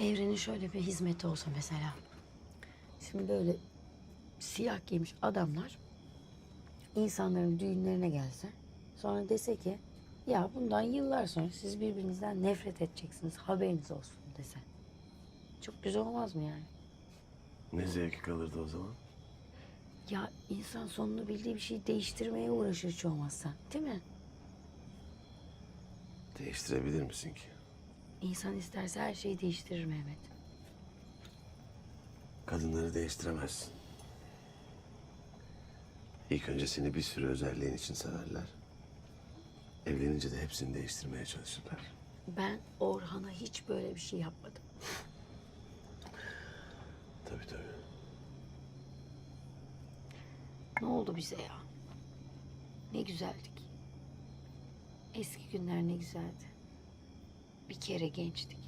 Evrenin şöyle bir hizmeti olsa mesela. Şimdi böyle siyah giymiş adamlar insanların düğünlerine gelse sonra dese ki ya bundan yıllar sonra siz birbirinizden nefret edeceksiniz haberiniz olsun dese. Çok güzel olmaz mı yani? Ne zevki kalırdı o zaman? Ya insan sonunu bildiği bir şeyi değiştirmeye uğraşır hiç olmazsa. Değil mi? Değiştirebilir misin ki? İnsan isterse her şeyi değiştirir Mehmet. Kadınları değiştiremezsin. İlk önce seni bir sürü özelliğin için severler. Evlenince de hepsini değiştirmeye çalışırlar. Ben Orhan'a hiç böyle bir şey yapmadım. Tabii tabii. Ne oldu bize ya? Ne güzeldik. Eski günler ne güzeldi. Kere gençtik.